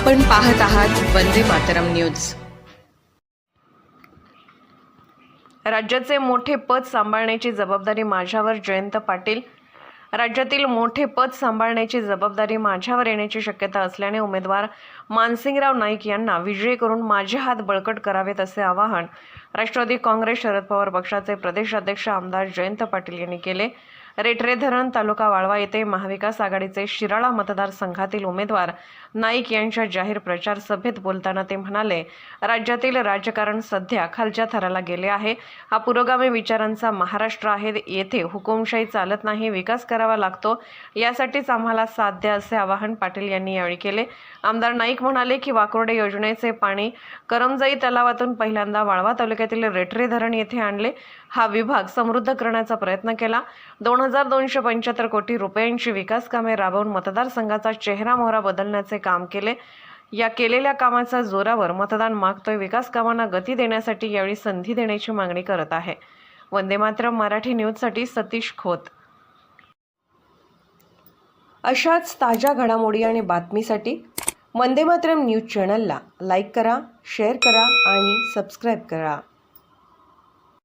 आपण पाहत आहात वंदे मातरम न्यूज. राज्याचे मोठे पद सांभाळण्याची जबाबदारी माझ्यावर जयंत पाटील. राज्यातील मोठे पद सांभाळण्याची जबाबदारी माझ्यावर येण्याची शक्यता असल्याने उमेदवार मानसिंगराव नाईक यांना विजयी करून माझे हात बळकट करावेत असे आवाहन राष्ट्रवादी काँग्रेस शरद पवार पक्षाचे प्रदेशाध्यक्ष आमदार जयंत पाटील यांनी केले. रेटरे धरण तालुका वाळवा येथे महाविकास आघाडीचे शिराळा मतदारसंघातील उमेदवार नाईक यांच्या जाहीर प्रचार सभेत बोलताना ते म्हणाले राज्यातील राजकारण सध्या खालच्या थराला गेले आहे. हा पुरोगामी विचारांचा महाराष्ट्र आहे. येथे हुकुमशाही चालत नाही विकास करावा लागतो. यासाठीच आम्हाला साथ द्या असे आवाहन पाटील यांनी यावेळी केले. आमदार नाईक म्हणाले की वाकोर्डे योजनेचे पाणी करमजाई तलावातून पहिल्यांदा वाळवा तालुक्यातील रेटरे धरण येथे आणले. हा विभाग समृद्ध करण्याचा प्रयत्न केला. दोन हजार दोनशे पंच्याहत्तर कोटी रुपयांची विकास कामे राबवून मतदारसंघाचा चेहरा मोहरा बदलण्याचे काम केले. या केलेल्या कामाच्या जोरावर मतदान मागतोय. विकास कामांना गती देण्यासाठी यावेळी संधी देण्याची मागणी करत आहे. वंदे मातरम मराठी न्यूजसाठी सतीश खोत. अशाच ताज्या घडामोडी आणि बातमीसाठी वंदे मातरम न्यूज चॅनलला लाईक करा शेअर करा आणि सबस्क्राईब करा.